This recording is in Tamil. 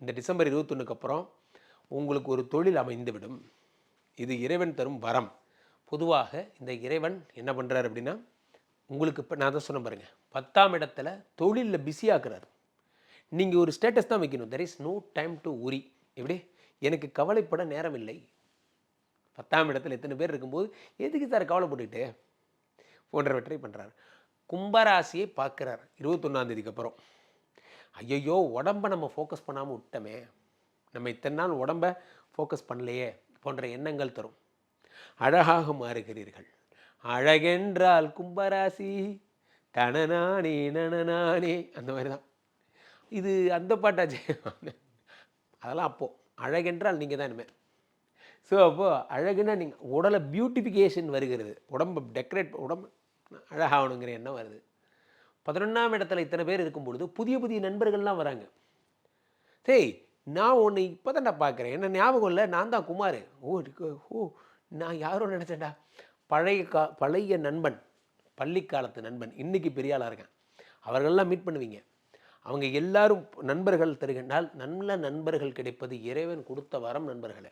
இந்த டிசம்பர் இருபத்தொன்றுக்கு அப்புறம் உங்களுக்கு ஒரு தொழில் அமைந்துவிடும். இது இறைவன் தரும் வரம். பொதுவாக இந்த இறைவன் என்ன பண்ணுறாரு அப்படின்னா உங்களுக்கு இப்போ நான் தான் சொன்ன பாருங்கள் பத்தாம் இடத்துல தொழிலில் பிஸியாக்குறாரு நீங்கள் ஒரு ஸ்டேட்டஸ் தான் வைக்கணும். There is no time to உரி எப்படி? எனக்கு கவலைப்பட நேரம் இல்லை பத்தாம் இடத்துல எத்தனை பேர் இருக்கும்போது எதுக்கு சார் கவலைப்பட்டுக்கிட்டு? போன்றவற்றை பண்ணுறாரு கும்பராசியை பார்க்குறார் இருபத்தொன்னாந்தேதிக்கு அப்புறம் ஐயையோ உடம்ப நம்ம ஃபோக்கஸ் பண்ணாமல் விட்டோமே. நம்ம இத்தனை நாள் உடம்ப ஃபோக்கஸ் பண்ணலையே போன்ற எண்ணங்கள் தரும். அழகாக மாறுகிறீர்கள். அழகென்றால் கும்பராசி. தனநானே நனநானே அந்த மாதிரி தான் இது அந்த பாட்டாச்சு அதெல்லாம் அப்போது அழகென்றால் நீங்கள் தான் இனிமேல் ஸோ அப்போது அழகுன்னா நீங்கள் உடலை பியூட்டிஃபிகேஷன் வருகிறது. உடம்பு டெக்கரேட் உடம்பு அழகாகணுங்கிற எண்ணம் வருது. பதினொன்றாம் இடத்துல இத்தனை பேர் இருக்கும் பொழுது புதிய புதிய நண்பர்கள்லாம் வராங்க. சரி நான் ஒன்று இப்போ தான்டா பார்க்குறேன் என்ன ஞாபகம் இல்லை? நான் தான் குமார். ஓ ஓ நான் யாரோ நினச்சேன்டா. பழைய கா பழைய நண்பன் பள்ளி காலத்து நண்பன் இன்றைக்கி பெரிய ஆளாக இருக்கேன். அவர்கள்லாம் மீட் பண்ணுவீங்க. அவங்க எல்லாரும் நண்பர்கள் தருகின்றால் நல்ல நண்பர்கள் கிடைப்பது இறைவன் கொடுத்த வரம் நண்பர்களே.